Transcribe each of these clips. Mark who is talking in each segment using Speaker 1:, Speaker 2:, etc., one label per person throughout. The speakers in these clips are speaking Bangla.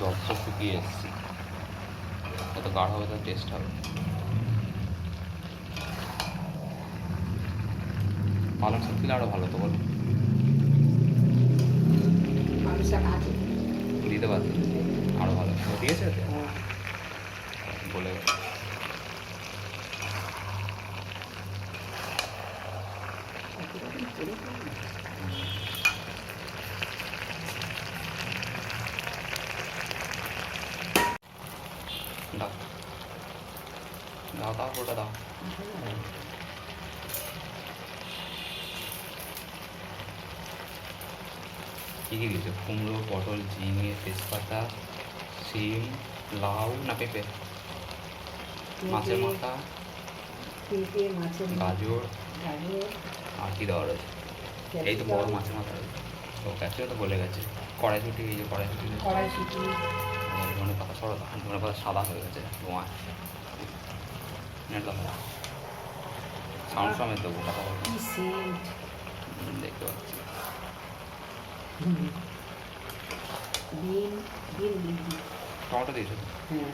Speaker 1: জবটা শুকিয়ে এসছে? যত গাঢ় হবে তত টেস্ট হবে। পালং শাক দিলে আরও ভালো তো বলো। দিতে পারতো আরও ভালো। দিয়েছে? বলে গেছে।
Speaker 2: এরকম
Speaker 1: দাও দাও দাও ওটা দাও কী কী দিয়েছ কুমড়ো পটল ঝিঙে তেজপাতা শিম লাউ না পেঁপে মাছের মাথা
Speaker 2: পেঁপে মাছের
Speaker 1: গাজর
Speaker 2: গাজর
Speaker 1: আর কি দেওয়া রয়েছে এই তো বড় মাছের মাথা রয়েছে ও ক্যাপসিকাম তো বলে গেছে কড়াইশুটি এই যে কড়াইশুটি
Speaker 2: কড়াইশুটি
Speaker 1: সরো ধনে পাতা সাদা হয়ে গেছে ধোঁয়ায় সাউন্ড সমেত দেবো কথা দেখতে পাচ্ছি। টমেটো দিয়েছ?
Speaker 2: হ্যাঁ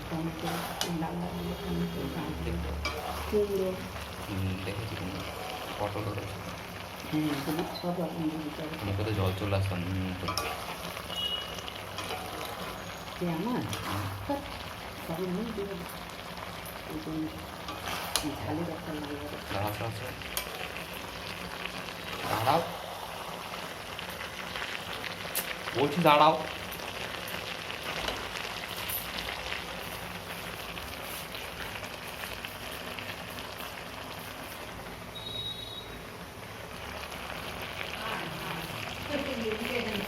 Speaker 1: দেখেছি পটল রয়েছে
Speaker 2: হ্যাঁ এগুলো সব রকম দিতে হবে
Speaker 1: মুখে তো জল চলে আসতো 咱们，
Speaker 2: 可咱
Speaker 1: 们
Speaker 2: 就一种商量着来。打打
Speaker 1: 打打。打打。过去打打。我啊，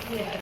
Speaker 1: 这是。